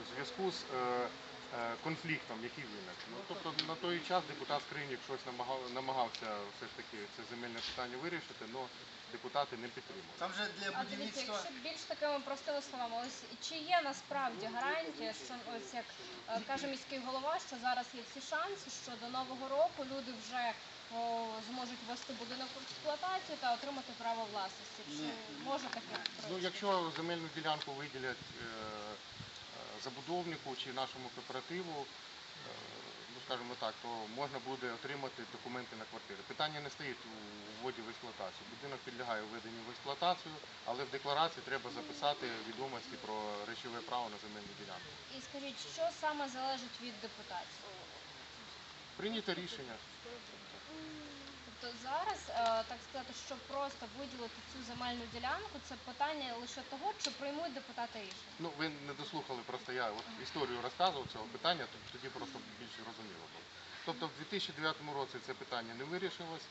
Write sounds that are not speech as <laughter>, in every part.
у зв'язку з е, е, конфліктом, який виник. Ну, тобто на той час депутат Скринік щось намагав, намагався все ж таки це земельне питання вирішити, але депутати не підтримали. Там же для А дивіться, будівництва якщо більш такими простими словами, ось чи є насправді гарантія, що ось як е, каже міський голова, що зараз є всі шанси, що до нового року люди вже о, зможуть ввести будинок в експлуатацію та отримати право власності? Чи може таке Ну, якщо земельну ділянку виділять е, забудовнику чи нашому кооперативу, е, ну скажімо так, то можна буде отримати документи на квартири. Питання не стоїть у вводі в експлуатацію. Будинок підлягає введенню в експлуатацію, але в декларації треба записати відомості про речове право на земельну ділянку. І скажіть, що саме залежить від депутатів? Прийнято рішення. Тобто зараз, е, так сказати, щоб просто виділити цю земельну ділянку, це питання лише того, чи приймуть депутати рішення. Ну, ви не дослухали, просто я історію розказував цього питання, то тоді просто більше розуміло було. Тобто в 2009 році це питання не вирішилось.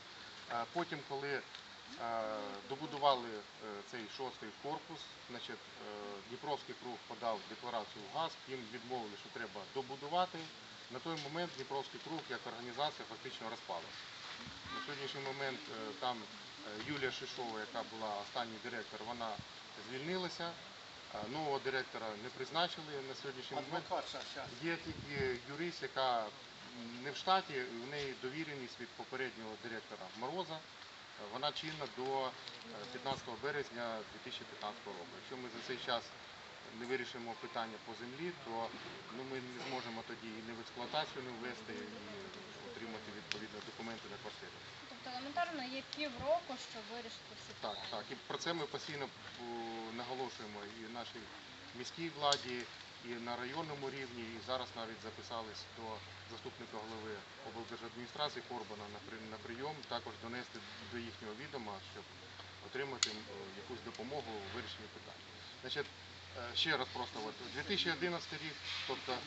Потім, коли е, добудували е, цей шостий корпус, Дніпровський круг подав декларацію в ГАЗ, їм відмовили, що треба добудувати. На той момент Дніпровський круг як організація фактично розпалася. На сьогоднішній момент е, там е, Юлія Шишова, яка була останній директор, вона звільнилася. Нового директора не призначили на сьогоднішній момент. Є тільки юрист, яка не в штаті, в неї довіреність від попереднього директора Мороза. Е, Вона чинна до е, 15 березня 2015 року. Якщо ми за цей час не вирішимо питання по землі, то ну, ми не зможемо тоді і не в експлуатацію не ввести, і отримати відповідно документи на квартиру. Тобто елементарно є півроку, щоб вирішити всі Так, питання. так. І про це ми постійно о, наголошуємо і нашій міській владі, і на районному рівні. І зараз навіть записались до заступника голови облдержадміністрації Корбана на, при- на прийом, також донести до їхнього відома, щоб отримати м, якусь допомогу у вирішенні питань. Значить, е, ще раз просто от, 2011 рік, тобто е,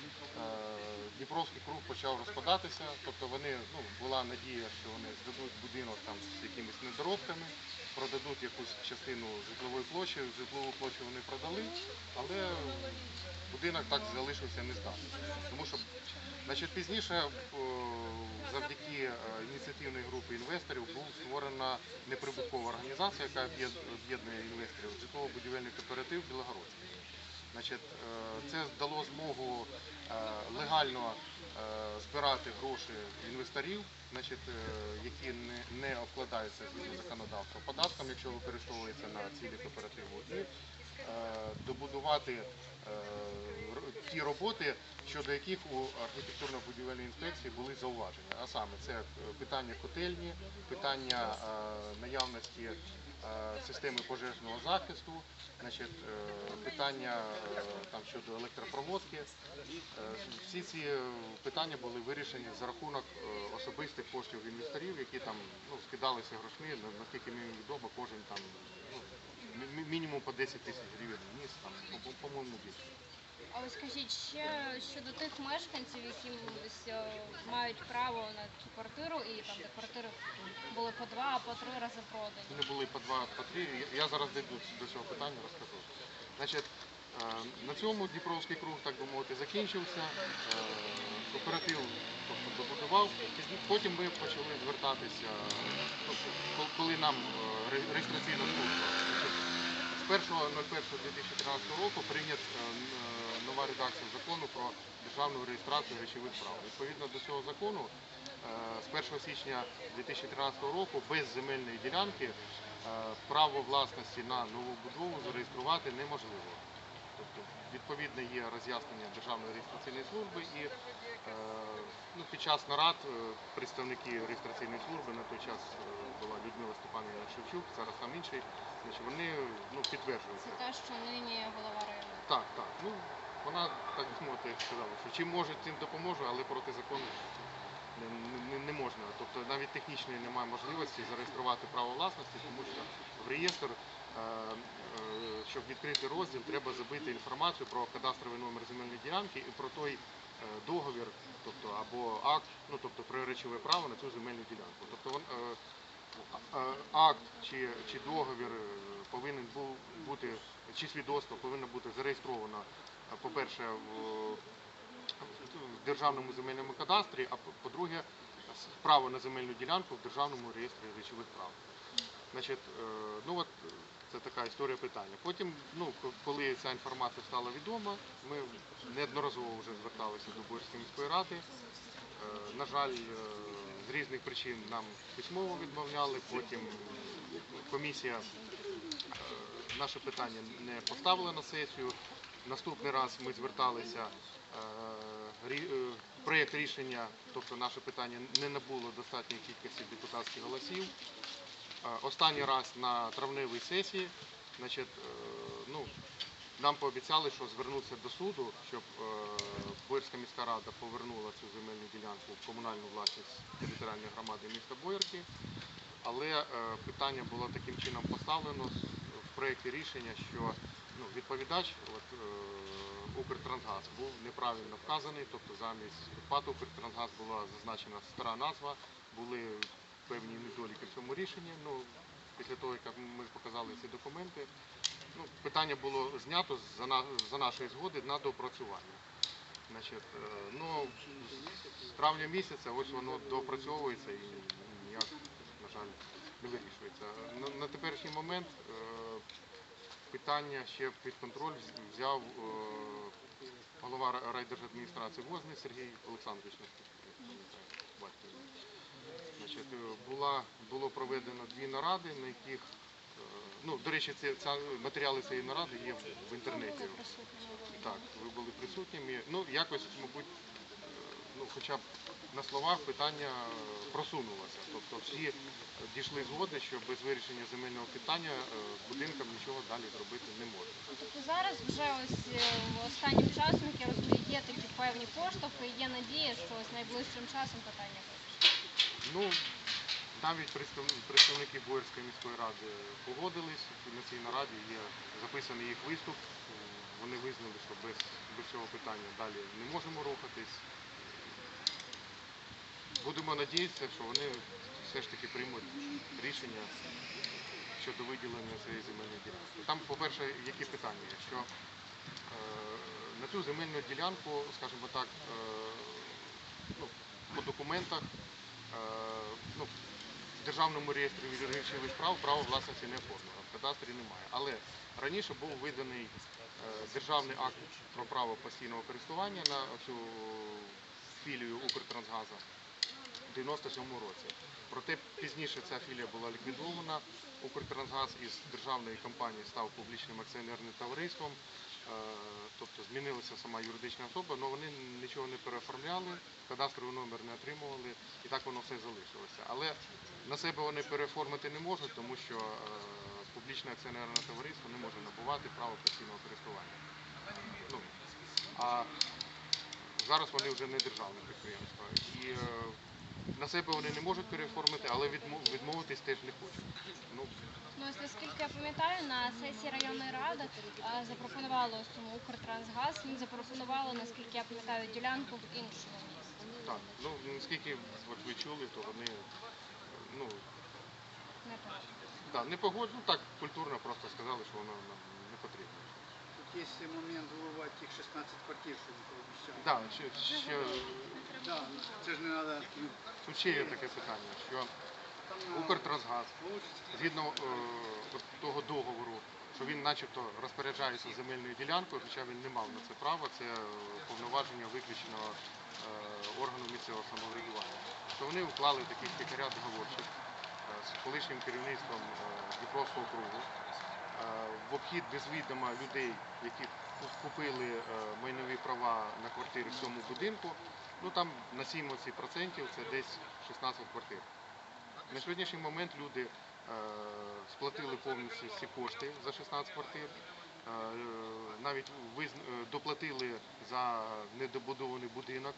Дніпровський круг почав розпадатися, тобто вони, ну, була надія, що вони здадуть будинок там з якимись недоробками, продадуть якусь частину житлової площі, житлову площу вони продали, але будинок так залишився не здатний. Тому що значить, пізніше завдяки е, ініціативної групи інвесторів була створена неприбуткова організація, яка об'єднує інвесторів житлово-будівельний кооператив Білогородський. Е, це дало змогу е, легально е, збирати гроші інвесторів, які не, не обкладаються згідно законодавства податком, якщо використовується на цілі кооперативу, і добудувати ті роботи, щодо яких у архітектурно-будівельної інспекції були зауваження. А саме це питання котельні, питання наявності системи пожежного захисту, е, питання е, щодо електропроводки. Е, Всі ці е, питання були вирішені за рахунок е, особистих коштів інвесторів, які ну, скидалися грошми, наскільки мені відомо, кожен там ну, мі- мі- мінімум по 10 тисяч гривень в по- по-моєму, більше. А ось скажіть ще щодо тих мешканців, які ось, е, мають право на цю квартиру, і там де квартири були по два, а по три рази продані. Вони були по два, по три. Я- зараз дійду до цього питання, розкажу. Значить, е, на цьому Дніпровський круг, так би мовити, закінчився. Е, Кооператив тобто, добудував. Потім ми почали звертатися, ну, коли нам е, ре- реєстраційна служба. Значить, з 1.01.2013 року прийнят е, е, нова редакція закону про державну реєстрацію речових прав. Відповідно до цього закону е, з 1 січня 2013 року без земельної ділянки право власності на нову будову зареєструвати неможливо. Відповідно, є роз'яснення Державної реєстраційної служби і е, ну, під час нарад е, представники реєстраційної служби на той час е, була Людмила Степанівна Шевчук, зараз там інший, значить, вони ну, підтверджують. Це те, що нині голова району. Так, так. Ну, вона, так би мовити, сказала, що чим може, тим допоможе, але проти закону не, не, не можна. Тобто навіть технічної немає можливості зареєструвати право власності, тому що в реєстр, щоб відкрити розділ, треба забити інформацію про кадастровий номер земельної ділянки і про той е, договір, тобто або акт, ну тобто про речове право на цю земельну ділянку. Тобто е, е, акт чи, чи договір е, повинен був бути, чи свідоцтво повинно бути зареєстровано е, по-перше, в в державному земельному кадастрі, а по- по-друге, право на земельну ділянку в державному реєстрі речових прав. Значить, е, ну от е, це така історія питання. Потім, ну, коли ця інформація стала відома, ми неодноразово вже зверталися до Борської міської ради. Е, На жаль, е, з різних причин нам письмово відмовляли, потім комісія е, наше питання не поставила на сесію. Наступний раз ми зверталися, проєкт рішення, тобто наше питання не набуло достатньої кількості депутатських голосів. Останній раз на травневій сесії, значить, е, ну, нам пообіцяли, що звернуться до суду, щоб е, Боярська міська рада повернула цю земельну ділянку в комунальну власність територіальної громади міста Боярки. Але е, питання було таким чином поставлено в проєкті рішення, що ну, відповідач от, Укртрансгаз був неправильно вказаний, тобто замість ПАТ Укртрансгаз була зазначена стара назва, були певні недоліки в цьому рішенні. Ну, після того, як ми показали ці документи, ну, питання було знято за, на, за нашої згоди на доопрацювання. Значить, е, ну, з травня місяця ось воно доопрацьовується і ніяк, на жаль, не вирішується. На, на теперішній момент е, питання ще під контроль взяв е, голова райдержадміністрації Возний Сергій Олександрович. наскільки я пам'ятаю, батько його. Значить, була, було проведено дві наради, на яких, е, ну, до речі, це, ця, матеріали цієї наради є в, в інтернеті. Так, ви були присутніми. Ну, якось, мабуть, е, ну, хоча б на словах питання е, просунулося. Тобто всі дійшли згоди, що без вирішення земельного питання з будинком нічого далі зробити не можна. Тобто зараз вже ось останнім часом, я розумію, є такі певні поштовхи, є надія, що ось найближчим часом питання вирішиться. Ну, навіть представники Боярської міської ради погодились. На цій нараді є записаний їх виступ. Вони визнали, що без, без цього питання далі не можемо рухатись. Будемо надіятися, що вони все ж таки приймуть рішення щодо виділення цієї земельної ділянки. Там, по-перше, які питання? Якщо е, на цю земельну ділянку, скажімо так, е, ну, по документах ну, в державному реєстрі речових прав право власності не оформлено, в кадастрі немає. Але раніше був виданий е, державний акт про право постійного користування на цю філію Укртрансгаза в 97-му році. Проте пізніше ця філія була ліквідована. Укртрансгаз із державної компанії став публічним акціонерним товариством. Е, Тобто змінилася сама юридична особа, але вони нічого не переоформляли, кадастровий номер не отримували, і так воно все залишилося. Але на себе вони переоформити не можуть, тому що е, публічне акціонерне товариство не може набувати право постійного користування. Ну, а зараз вони вже не державне підприємство. І е, на себе вони не можуть переоформити, але відмо- відмовитись теж не хочуть. Ну, Ну, ось наскільки я пам'ятаю, на сесії районної ради е, запропонували ось цьому Укртрансгаз, він запропонували, наскільки я пам'ятаю, ділянку в іншому місці. так, ну наскільки от ви чули, то вони ну, Не пам'ятаю. да, не погоджу, так культурно просто сказали, що воно нам. Є момент вирувати тих 16 квартир, що ви пообіцяли. Да, ще, ще, Да, ну, це ж не треба. Ну, тут ще є таке питання, що Укртрансгаз згідно е, от того договору, що він начебто розпоряджається земельною ділянкою, хоча він не мав на це права, це е, повноваження виключно е, органу місцевого самоврядування. То вони уклали такий секретаріат договорчих е, з колишнім керівництвом е, Дніпровського округу. В обхід без відома людей, які купили е, майнові права на квартири в цьому будинку, ну там на 7% це десь 16 квартир. На сьогоднішній момент люди е, сплатили повністю всі кошти за 16 квартир, е, навіть доплатили за недобудований будинок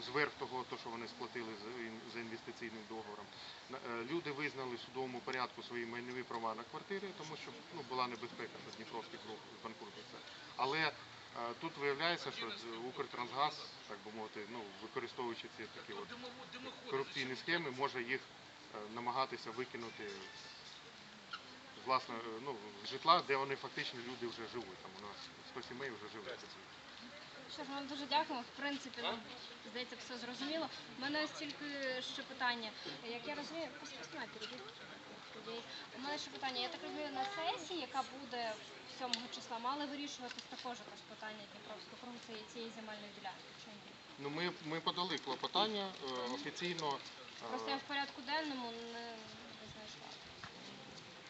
зверх того, то, що вони сплатили за інвестиційним договором. Е, Люди визнали в судовому порядку свої майнові права на квартири, тому що ну, була небезпека, що Дніпровський круг збанкрутиться. Але е, тут виявляється, що Укртрансгаз, так би мовити, ну, використовуючи ці такі от корупційні схеми, може їх е, намагатися викинути власне, ну, житла, де вони фактично люди вже живуть. Там у нас 100 сімей вже живуть. Що ж, ми вам дуже дякуємо. В принципі, здається, все зрозуміло. У мене стільки ще питання. Як я розумію, поспосмай тоді. У мене ще питання. Я так розумію, на сесії, яка буде 7 числа, мали вирішуватись також якось питання Дніпровського кругу цієї, цієї земельної ділянки. Чи ні? Ну, ми, ми подали клопотання е, офіційно. е, Просто я в порядку денному не, не знайшла.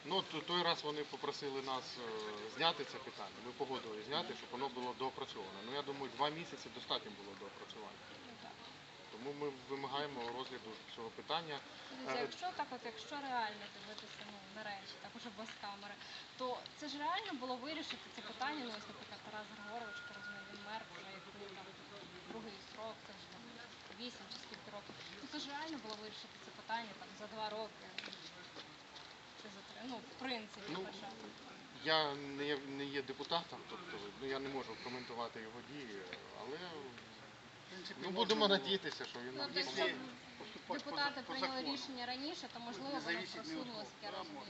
Ну, то- той раз вони попросили нас е, зняти це питання. Ми погодили зняти, щоб воно було доопрацьоване. Ну, я думаю, два місяці достатньо було до опрацювання. Так. Тому ми вимагаємо розгляду цього питання. Дивіться, Е, якщо так, от якщо реально дивитися ну, на речі, так уже без камери, то це ж реально було вирішити це питання. Ну ось, наприклад, Тарас Григорович, розумію, він мер вже який там другий срок, це ж там вісім чи скільки років. Ну це ж реально було вирішити це питання там за два роки. Чи за три. Ну, в принципі, Ну. Я не є, не є депутатом, тобто ну, я не можу коментувати його дії, але принципі, ну, можна будемо було. надіятися, що він Ну, нам якщо допоможе. поступати по депутати за- по прийняли закону. рішення раніше, то можливо воно від просунулося.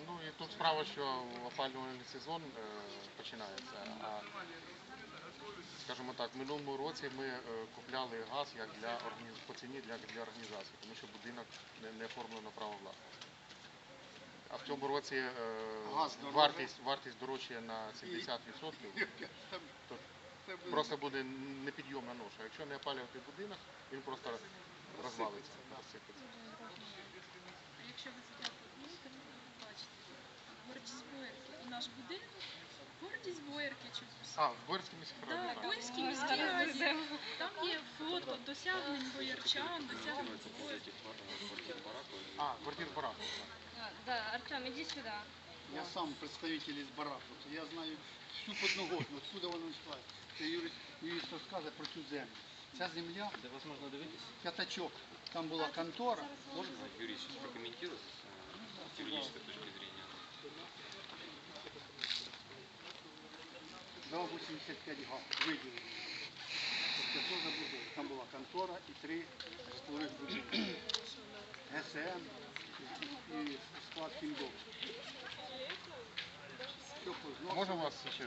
Ну і тут справа, що опалювальний сезон е, починається. А скажімо так, в минулому році ми е, купляли газ як для організ... по ціні для, для організації, тому що будинок не, не оформлено право власності. А в цьому році е, Газ дорожче. вартість, вартість дорожчає на 70%. <laughs> Там- То це буде- просто буде непідйомна ноша. Якщо не опалювати будинок, він просто розвалиться, розсипеться. А якщо ви сюди подивитися, ви бачите, гордість Боярки і наш будинок, гордість Боярки чомусь. А, в Борській міській раді. Так, так. Бойській міській раді. Там є фото досягнень боярчан, досягнень боярки. А, квартир барак. А, Да, Артем, иди сюда. Я сам представитель из бараку. Я знаю всю подноготну, откуда вона йшла. Це юрист, розказує про цю землю. Ця земля, Де вас можна дивитися? п'ятачок, там була контора. Можно Юрий сейчас прокомментирует с юридической точки зрения? Дав 85 га виділено. Тобто це забудова. Там була контора і три житлових будинки. ГСМ і, і склад Кіндов. У вас ще